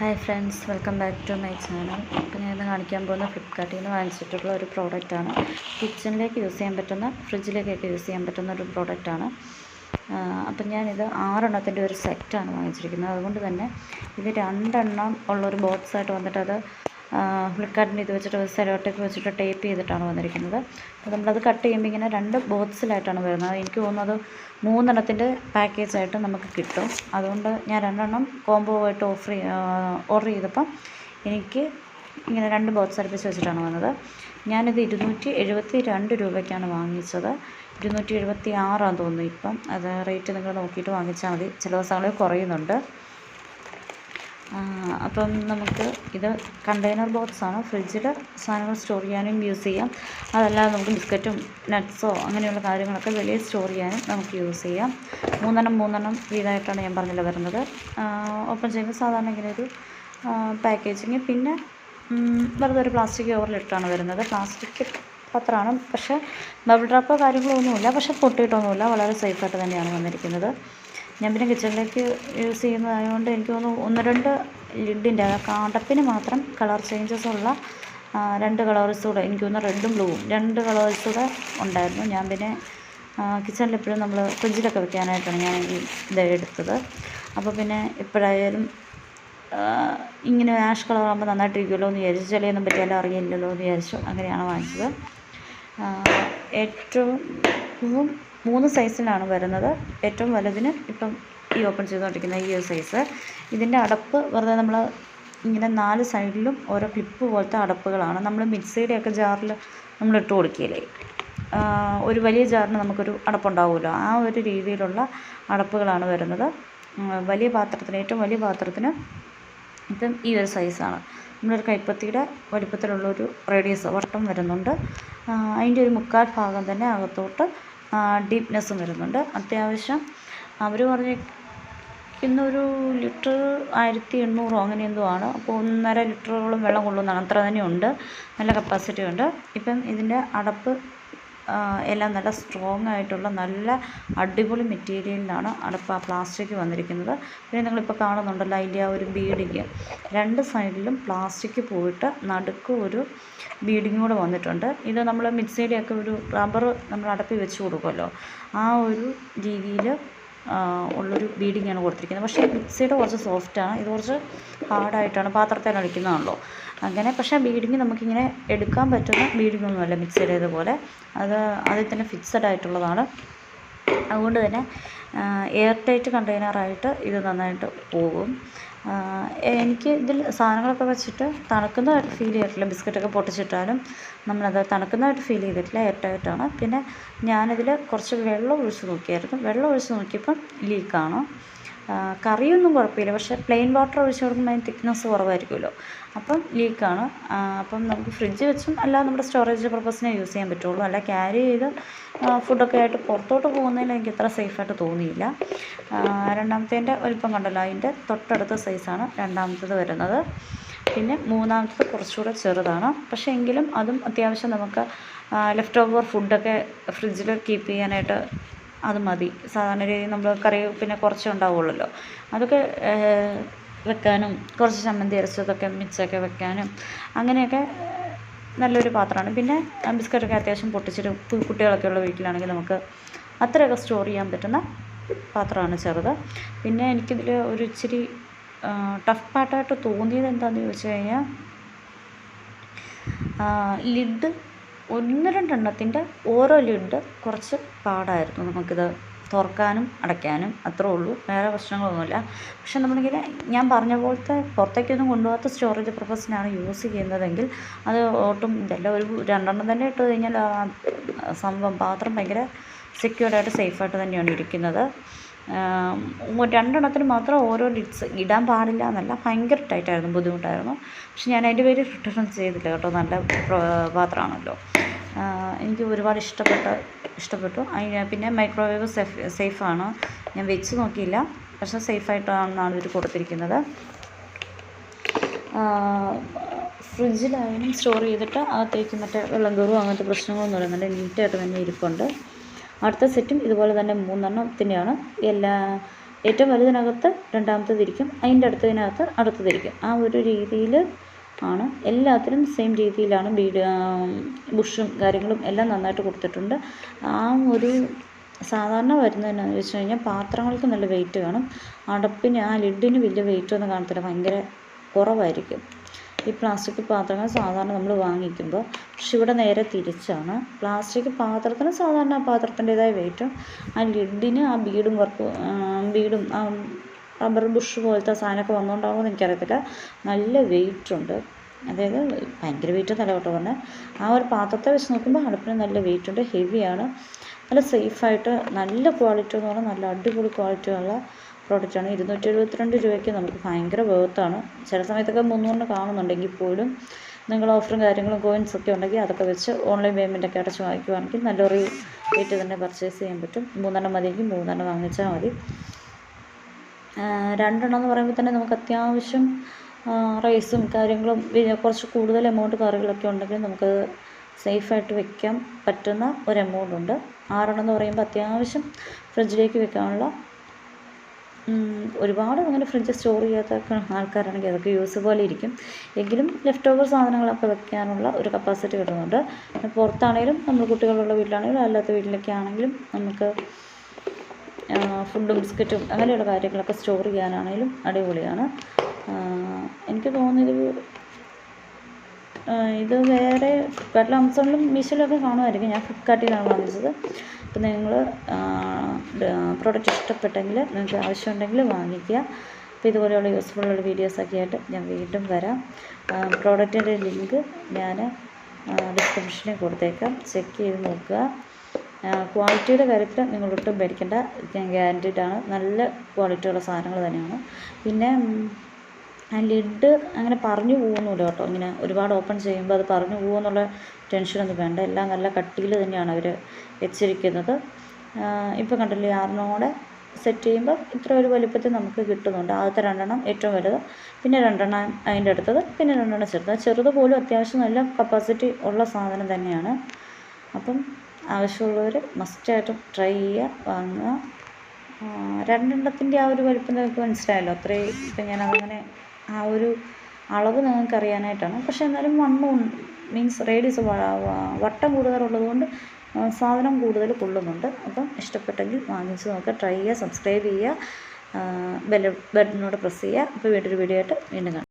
Hi friends welcome back to my channel ഇപ്പോൾ ഞാൻ ഇന്ന് കാണിക്കാൻ പോകുന്ന ഫ്ലിപ്കാർട്ടിൽ നിന്ന് വാങ്ങിച്ചിട്ടുള്ള ഒരു പ്രോഡക്റ്റാണ് കിച്ചണിലേക്ക് യൂസ് ചെയ്യാൻ പറ്റുന്ന ഫ്രിഡ്ജിലേക്കൊക്കെ യൂസ് ചെയ്യാൻ പറ്റുന്ന ഒരു പ്രോഡക്റ്റാണ് അപ്പം ഞാനിത് ആറെണ്ണത്തിന്റെ ഒരു സെറ്റാണ് വാങ്ങിച്ചിരിക്കുന്നത്. അതുകൊണ്ട് തന്നെ ഇത് രണ്ടെണ്ണം ഉള്ളൊരു ബോക്സായിട്ട് വന്നിട്ട് അത് ഫ്ലിപ്കാർട്ടിന്റെ ഇത് വെച്ചിട്ട് സെലോട്ടേക്ക് വെച്ചിട്ട് ടേപ്പ് ചെയ്തിട്ടാണ് വന്നിരിക്കുന്നത്. അപ്പോൾ നമ്മളത് കട്ട് ചെയ്യുമ്പോൾ ഇങ്ങനെ രണ്ട് ബോക്സിലായിട്ടാണ് വരുന്നത്. എനിക്ക് തോന്നുന്നത് മൂന്നെണ്ണത്തിന്റെ പാക്കേജായിട്ട് നമുക്ക് കിട്ടും. അതുകൊണ്ട് ഞാൻ രണ്ടെണ്ണം കോംബോ ആയിട്ട് ഓഫർ ഓർഡർ ചെയ്തപ്പം എനിക്ക് ഇങ്ങനെ രണ്ട് ബോക്സ് അടുപ്പിച്ച് വെച്ചിട്ടാണ് വന്നത്. ഞാനിത് ഇരുന്നൂറ്റി എഴുപത്തി രണ്ട് രൂപയ്ക്കാണ് വാങ്ങിച്ചത്. ഇരുന്നൂറ്റി എഴുപത്തി ആറാന്ന് തോന്നുന്നു ഇപ്പം. അത് റേറ്റ് നിങ്ങൾ നോക്കിയിട്ട് വാങ്ങിച്ചാൽ മതി. ചില ദിവസങ്ങളിൽ കുറയുന്നുണ്ട്. അപ്പം നമുക്ക് ഇത് കണ്ടെയ്നർ ബോക്സാണ് ഫ്രിഡ്ജിൽ സാധനങ്ങൾ സ്റ്റോർ ചെയ്യാനും യൂസ് ചെയ്യാം. അതല്ലാതെ നമുക്ക് ബിസ്ക്കറ്റും നട്ട്സോ അങ്ങനെയുള്ള കാര്യങ്ങളൊക്കെ വെളിയിൽ സ്റ്റോർ ചെയ്യാനും നമുക്ക് യൂസ് ചെയ്യാം. മൂന്നെണ്ണം മൂന്നെണ്ണം വീതമായിട്ടാണ് ഞാൻ പറഞ്ഞില്ല വരുന്നത്. ഓപ്പൺ ചെയ്യുമ്പോൾ സാധാരണ ഇങ്ങനെ ഒരു പാക്കേജിങ് പിന്നെ വെറുതെ ഒരു പ്ലാസ്റ്റിക് കവറിലിട്ടാണ് വരുന്നത്. പ്ലാസ്റ്റിക് പത്രമാണ്. പക്ഷേ ബബിൾ ഡ്രാപ്പോ കാര്യങ്ങളോ ഒന്നുമില്ല. പക്ഷേ പൊട്ടിയിട്ടൊന്നുമില്ല. വളരെ സേഫായിട്ട് തന്നെയാണ് വന്നിരിക്കുന്നത്. ഞാൻ പിന്നെ കിച്ചണിലേക്ക് യൂസ് ചെയ്യുന്നതായതുകൊണ്ട് എനിക്ക് തോന്നുന്നു ഒന്ന് രണ്ട് ലിഡിന്റെ കാണ്ടപ്പിന് മാത്രം കളർ ചേഞ്ചസ് ഉള്ള രണ്ട് കളേഴ്സ് കൂടെ എനിക്ക് തോന്നുന്നു റെഡും ബ്ലൂവും രണ്ട് കളേഴ്സ് കൂടെ ഉണ്ടായിരുന്നു. ഞാൻ പിന്നെ കിച്ചണിൽ എപ്പോഴും നമ്മൾ ഫ്രിഡ്ജിലൊക്കെ വെക്കാനായിട്ടാണ് ഞാൻ ഈ ഇത് എടുത്തത്. അപ്പോൾ പിന്നെ എപ്പോഴായാലും ഇങ്ങനെ ആഷ് കളർ ആകുമ്പോൾ നന്നായിട്ടിരിക്കുമല്ലോ എന്ന് വിചാരിച്ചു. ചിലയൊന്നും പറ്റിയാലും അറിയില്ലല്ലോ എന്ന് വിചാരിച്ചു. അങ്ങനെയാണ് വാങ്ങിച്ചത്. ഏറ്റവും മൂന്ന് സൈസിലാണ് വരുന്നത്. ഏറ്റവും വലുതിന് ഇപ്പം ഈ ഓപ്പൺ ചെയ്തുകൊണ്ടിരിക്കുന്ന ഈ ഒരു സൈസ് ഇതിന്റെ അടപ്പ് വെറുതെ നമ്മൾ ഇങ്ങനെ നാല് സൈഡിലും ഓരോ ക്ലിപ്പ് പോലത്തെ അടപ്പുകളാണ്. നമ്മൾ മിക്സിയുടെയൊക്കെ ജാറിൽ നമ്മൾ ഇട്ട് ഒരു വലിയ ജാറിന് നമുക്കൊരു അടപ്പുണ്ടാവുമല്ലോ. ആ ഒരു രീതിയിലുള്ള അടപ്പുകളാണ് വരുന്നത്. വലിയ പാത്രത്തിന് ഏറ്റവും വലിയ പാത്രത്തിന് ഇപ്പം ഈ ഒരു സൈസാണ് നമ്മളൊരു കൈപ്പത്തിയുടെ വലിപ്പത്തിലുള്ളൊരു റേഡിയസ് വട്ടം വരുന്നുണ്ട്. അതിന്റെ ഒരു മുക്കാൽ ഭാഗം തന്നെ അകത്തോട്ട് ഡീപ്നെസ്സും വരുന്നുണ്ട്. അത്യാവശ്യം അവർ പറഞ്ഞിരിക്കുന്നൊരു ലിറ്റർ ആയിരത്തി എണ്ണൂറോ അങ്ങനെ എന്തോ ആണ്. അപ്പോൾ ഒന്നര ലിറ്ററോളം വെള്ളം കൊള്ളുന്നതാണ് അത്ര തന്നെ ഉണ്ട്. നല്ല കപ്പാസിറ്റി ഉണ്ട്. ഇപ്പം ഇതിന്റെ അടപ്പ് എല്ലാം നല്ല സ്ട്രോങ് ആയിട്ടുള്ള നല്ല അടിപൊളി മെറ്റീരിയലിലാണ് അടപ്പ് പ്ലാസ്റ്റിക് വന്നിരിക്കുന്നത്. പിന്നെ നിങ്ങളിപ്പോൾ കാണുന്നുണ്ടല്ലോ അതിന്റെ ആ ഒരു ബീഡിങ് രണ്ട് സൈഡിലും പ്ലാസ്റ്റിക് പോയിട്ട് നടുക്ക് ഒരു ബീഡിങ് കൂടെ വന്നിട്ടുണ്ട്. ഇത് നമ്മൾ മിക്സിയുടെയൊക്കെ ഒരു റബ്ബർ നമ്മൾ അടപ്പി വെച്ച് കൊടുക്കുമല്ലോ ആ ഒരു രീതിയിൽ ഉള്ളൊരു ബീഡിങ്ങാണ് കൊടുത്തിരിക്കുന്നത്. പക്ഷേ മിക്സിയുടെ കുറച്ച് സോഫ്റ്റാണ് ഇത് കുറച്ച് ഹാർഡായിട്ടാണ് പാത്രത്തിൽ അടിക്കുന്നതാണല്ലോ. അങ്ങനെ പക്ഷേ ബീഡിങ് നമുക്കിങ്ങനെ എടുക്കാൻ പറ്റുന്ന ബീഡിങ്ങൊന്നുമല്ല മിക്സിയുടേതുപോലെ. മിക്സിയുടേത് അത് അതിൽ തന്നെ ഫിക്സഡ് ആയിട്ടുള്ളതാണ്. അതുകൊണ്ട് തന്നെ എയർ ടൈറ്റ് കണ്ടെയ്നറായിട്ട് ഇത് നന്നായിട്ട് പോകും. എനിക്ക് ഇതിൽ സാധനങ്ങളൊക്കെ വെച്ചിട്ട് തണുക്കുന്നതായിട്ട് ഫീൽ ചെയ്തിട്ടില്ല. ബിസ്ക്കറ്റൊക്കെ പൊട്ടിച്ചിട്ടാലും നമ്മളത് തണുക്കുന്നതായിട്ട് ഫീൽ ചെയ്തിട്ടില്ല. എയർ ടൈറ്റാണ് പിന്നെ ഞാനിതിൽ കുറച്ച് വെള്ളം ഒഴിച്ച് നോക്കിയായിരുന്നു. വെള്ളം ഒഴിച്ച് നോക്കിയപ്പം ലീക്കാണ് കറിയൊന്നും കുഴപ്പമില്ല. പക്ഷേ പ്ലെയിൻ വാട്ടർ ഒഴിച്ച് കൊടുക്കുമ്പോൾ അതിന് തിക്നെസ് കുറവായിരിക്കുമല്ലോ. അപ്പം ലീക്കാണ് അപ്പം നമുക്ക് ഫ്രിഡ്ജ് വെച്ചും അല്ല നമ്മുടെ സ്റ്റോറേജ് പർപ്പസിനെ യൂസ് ചെയ്യാൻ പറ്റുള്ളൂ. അല്ല ക്യാരി ചെയ്ത് ഫുഡൊക്കെ ആയിട്ട് പുറത്തോട്ട് പോകുന്നതിൽ എനിക്ക് അത്ര സേഫായിട്ട് തോന്നിയില്ല. രണ്ടാമത്തേന്റെ വലിപ്പം കണ്ടല്ലോ. അതിന്റെ തൊട്ടടുത്ത സൈസാണ് രണ്ടാമത്തേത് വരുന്നത്. പിന്നെ മൂന്നാമത്തത് കുറച്ചുകൂടെ ചെറുതാണ്. പക്ഷേ എങ്കിലും അതും അത്യാവശ്യം നമുക്ക് ലെഫ്റ്റ് ഓവർ ഫുഡൊക്കെ ഫ്രിഡ്ജിൽ കീപ്പ് ചെയ്യാനായിട്ട് അത് മതി. സാധാരണ രീതിയിൽ നമ്മൾ കറി പിന്നെ കുറച്ചേ ഉണ്ടാവുള്ളല്ലോ. അതൊക്കെ വെക്കാനും കുറച്ച് ചമ്മന്തി അരച്ചതൊക്കെ മിച്ചൊക്കെ വെക്കാനും അങ്ങനെയൊക്കെ നല്ലൊരു പാത്രമാണ്. പിന്നെ ബിസ്ക്കറ്റൊക്കെ അത്യാവശ്യം പൊട്ടിച്ചിട്ട് കുട്ടികളൊക്കെ ഉള്ള വീട്ടിലാണെങ്കിൽ നമുക്ക് അത്രയൊക്കെ സ്റ്റോർ ചെയ്യാൻ പറ്റുന്ന പാത്രമാണ് ചെറുത്. പിന്നെ എനിക്കിതിൽ ഒരു ഇച്ചിരി ടഫ് പാർട്ടായിട്ട് തോന്നിയത് എന്താണെന്ന് ചോദിച്ചു കഴിഞ്ഞാൽ ലിഡ് ഒന്ന് രണ്ടെണ്ണത്തിന്റെ ഓരോ ലിഡ് കുറച്ച് പാടായിരുന്നു. നമുക്കിത് തുറക്കാനും അടയ്ക്കാനും അത്രേ ഉള്ളൂ. വേറെ പ്രശ്നങ്ങളൊന്നുമില്ല. പക്ഷെ നമ്മളിങ്ങനെ ഞാൻ പറഞ്ഞ പോലത്തെ പുറത്തേക്കൊന്നും കൊണ്ടുപോകാത്ത സ്റ്റോറേജ് പർപ്പസിനാണ് യൂസ് ചെയ്യുന്നതെങ്കിൽ അത് ഒട്ടും ഇതെല്ലാം ഒരു രണ്ടെണ്ണം തന്നെ ഇട്ട് കഴിഞ്ഞാൽ സംഭവം പാത്രം ഭയങ്കര സെക്യൂർഡായിട്ട് സേഫായിട്ട് തന്നെയാണ് ഇരിക്കുന്നത്. രണ്ടെണ്ണത്തിന് മാത്രം ഓരോ ലിറ്റ്സ് ഇടാൻ പാടില്ല എന്നല്ല ഭയങ്കര ടൈറ്റായിരുന്നു ബുദ്ധിമുട്ടായിരുന്നു. പക്ഷെ ഞാൻ അതിന്റെ പേര് റിട്ടേൺ ചെയ്തില്ല കേട്ടോ നല്ല പാത്രമാണല്ലോ. എനിക്ക് ഒരുപാട് ഇഷ്ടപ്പെട്ട ഇഷ്ടപ്പെട്ടു. പിന്നെ മൈക്രോവേവ് സേഫ് സേഫാണ് ഞാൻ വെച്ച് നോക്കിയില്ല പക്ഷെ സേഫായിട്ടാണെന്നാണ് ഇവർ കൊടുത്തിരിക്കുന്നത്. ഫ്രിഡ്ജിലായാലും സ്റ്റോർ ചെയ്തിട്ട് അകത്തേക്ക് മറ്റേ വെള്ളം കയറും അങ്ങനത്തെ പ്രശ്നങ്ങളൊന്നും ഇല്ല നല്ല നീറ്റായിട്ട് തന്നെ ഇരിപ്പുണ്ട്. അടുത്ത സെറ്റും ഇതുപോലെ തന്നെ മൂന്നെണ്ണത്തിന്റെയാണ് എല്ലാ ഏറ്റവും വലുതിനകത്ത് രണ്ടാമത്തേതിരിക്കും അതിന്റെ അടുത്തതിനകത്ത് അടുത്തതിരിക്കും. ആ ഒരു രീതിയിൽ ആണ് എല്ലാത്തിനും സെയിം രീതിയിലാണ് ബീഡ് ബുഷും കാര്യങ്ങളും എല്ലാം നന്നായിട്ട് കൊടുത്തിട്ടുണ്ട്. ആ ഒരു സാധാരണ വരുന്നതെന്നു വെച്ച് കഴിഞ്ഞാൽ പാത്രങ്ങൾക്ക് നല്ല വെയിറ്റ് കാണും അടപ്പിന് ആ ലിഡിന് വലിയ വെയിറ്റ് ഒന്നും കാണത്തില്ല. ഭയങ്കര കുറവായിരിക്കും. ഈ പ്ലാസ്റ്റിക് പാത്രങ്ങൾ സാധാരണ നമ്മൾ വാങ്ങിക്കുമ്പോൾ പക്ഷെ ഇവിടെ നേരെ തിരിച്ചാണ്. പ്ലാസ്റ്റിക് പാത്രത്തിന് സാധാരണ ആ പാത്രത്തിന്റേതായ വെയിറ്റും ആ ലിഡിന് ആ ബീഡും വർക്ക് ബീഡും ആ റബ്ബർ ബുഷ് പോലത്തെ സാധനമൊക്കെ വന്നുകൊണ്ടാകുമോ എന്ന് എനിക്കറിയത്തില്ല. നല്ല വെയിറ്റുണ്ട് അതായത് ഭയങ്കര വെയിറ്റ് എന്നല്ല കേട്ടോ ആ ഒരു പാത്രത്തെ വെച്ച് നോക്കുമ്പോൾ അടുപ്പിന് നല്ല വെയിറ്റ് ഉണ്ട്. ഹെവിയാണ് നല്ല സേഫായിട്ട് നല്ല ക്വാളിറ്റി എന്ന് പറഞ്ഞാൽ നല്ല അടിപൊളി ക്വാളിറ്റി ഉള്ള പ്രോഡക്റ്റാണ് ഇരുന്നൂറ്റി എഴുപത്തിരണ്ട് രൂപയ്ക്ക് നമുക്ക് ഭയങ്കര വേർത്താണ് ചില സമയത്തൊക്കെ മുന്നൂറിന് കാണുന്നുണ്ടെങ്കിൽ പോലും നിങ്ങൾ ഓഫറും കാര്യങ്ങളും കോയിൻസ് ഒക്കെ ഉണ്ടെങ്കിൽ അതൊക്കെ വെച്ച് ഓൺലൈൻ പേയ്മെന്റ് ഒക്കെ അടച്ച് വാങ്ങിക്കുവാണെങ്കിൽ നല്ലൊരു റേറ്റ് തന്നെ പർച്ചേസ് ചെയ്യാൻ പറ്റും. മൂന്നെണ്ണം മതിയെങ്കിൽ മൂന്നെണ്ണം വാങ്ങിച്ചാൽ മതി. രണ്ടെണ്ണം എന്ന് പറയുമ്പോൾ തന്നെ നമുക്ക് അത്യാവശ്യം റൈസും കാര്യങ്ങളും കുറച്ച് കൂടുതൽ എമൗണ്ട് കറികളൊക്കെ ഉണ്ടെങ്കിൽ നമുക്ക് സേഫായിട്ട് വെക്കാൻ പറ്റുന്ന ഒരു എമൗണ്ട് ഉണ്ട്. ആറെണ്ണം എന്ന് പറയുമ്പോൾ അത്യാവശ്യം ഫ്രിഡ്ജിലേക്ക് വെക്കാനുള്ള ഒരുപാട് അങ്ങനെ ഫ്രിഡ്ജ് സ്റ്റോർ ചെയ്യാത്ത ആൾക്കാരാണെങ്കിൽ അതൊക്കെ യൂസ് പോലെ ഇരിക്കും. എങ്കിലും ലെഫ്റ്റ് ഓവർ സാധനങ്ങളൊക്കെ വെക്കാനുള്ള ഒരു കപ്പാസിറ്റി കിട്ടുന്നുണ്ട്. പുറത്താണെങ്കിലും നമ്മൾ കുട്ടികളുള്ള വീട്ടിലാണെങ്കിലും അല്ലാത്ത വീട്ടിലൊക്കെ ആണെങ്കിലും നമുക്ക് ഫുഡും ബിസ്ക്കറ്റും അങ്ങനെയുള്ള കാര്യങ്ങളൊക്കെ സ്റ്റോർ ചെയ്യാനാണെങ്കിലും അടിപൊളിയാണ്. എനിക്ക് തോന്നിയത് ഇത് വേറെ വേറെ ആമസോണിലും മീഷോയിലൊക്കെ കാണുമായിരിക്കും. ഞാൻ ഫ്ലിപ്കാർട്ടിലാണ് വാങ്ങിച്ചത്. അപ്പോൾ നിങ്ങൾ പ്രോഡക്റ്റ് ഇഷ്ടപ്പെട്ടെങ്കിൽ നിങ്ങൾക്ക് ആവശ്യമുണ്ടെങ്കിൽ വാങ്ങിക്കുക. അപ്പോൾ ഇതുപോലെയുള്ള യൂസ്ഫുള്ളുള്ള വീഡിയോസൊക്കെ ആയിട്ട് ഞാൻ വീണ്ടും വരാം. പ്രോഡക്റ്റിന്റെ ലിങ്ക് ഞാൻ ഡിസ്ക്രിപ്ഷനിൽ കൊടുത്തേക്കാം. ചെക്ക് ചെയ്ത് നോക്കുക. ക്വാളിറ്റിയുടെ കാര്യത്തിൽ നിങ്ങൾ ഒട്ടും പേടിക്കേണ്ട ആണ്. നല്ല ക്വാളിറ്റിയുള്ള സാധനങ്ങൾ തന്നെയാണ്. പിന്നെ ആ ലിഡ് അങ്ങനെ പറഞ്ഞു പോകുന്നില്ല കേട്ടോ. ഇങ്ങനെ ഒരുപാട് ഓപ്പൺ ചെയ്യുമ്പോൾ അത് പറഞ്ഞു പോകുമെന്നുള്ള ടെൻഷനൊന്നും വേണ്ട. എല്ലാം നല്ല കട്ടിയിൽ തന്നെയാണ് അവർ വെച്ചിരിക്കുന്നത്. ഇപ്പോൾ കണ്ടില്ലേ ആറിനോടെ സെറ്റ് ചെയ്യുമ്പോൾ ഇത്ര ഒരു വലുപ്പത്തിൽ നമുക്ക് കിട്ടുന്നുണ്ട്. ആദ്യത്തെ രണ്ടെണ്ണം ഏറ്റവും വലുത് പിന്നെ രണ്ടെണ്ണം അതിന്റെ അടുത്തത് പിന്നെ രണ്ടെണ്ണം ചെറുത്. ചെറുത് പോലും അത്യാവശ്യം നല്ല കപ്പാസിറ്റി ഉള്ള സാധനം തന്നെയാണ്. അപ്പം ആവശ്യമുള്ളവർ മസ്റ്റായിട്ടും ട്രൈ ചെയ്യുക വാങ്ങുക. രണ്ടെണ്ണത്തിന്റെ ആ ഒരു വലുപ്പം നിങ്ങൾക്ക് മനസ്സിലായല്ലോ. അത്രയും ഇപ്പം ഞാനതങ്ങനെ ആ ഒരു അളവ് നിങ്ങൾക്ക് അറിയാനായിട്ടാണ് പക്ഷേ എന്നാലും വണ്ണം മീൻസ് റേഡിയസ് വട്ടം കൂടുതലുള്ളത് കൊണ്ട് സാധനം കൂടുതൽ കൊള്ളുന്നുണ്ട്. അപ്പം ഇഷ്ടപ്പെട്ടെങ്കിൽ വാങ്ങിച്ച് നോക്കുക ട്രൈ ചെയ്യുക സബ്സ്ക്രൈബ് ചെയ്യുക ബെൽ ബട്ടനോട് പ്രസ് ചെയ്യുക. അപ്പോൾ വീണ്ടൊരു വീഡിയോ ആയിട്ട് വീണ്ടും കാണാം.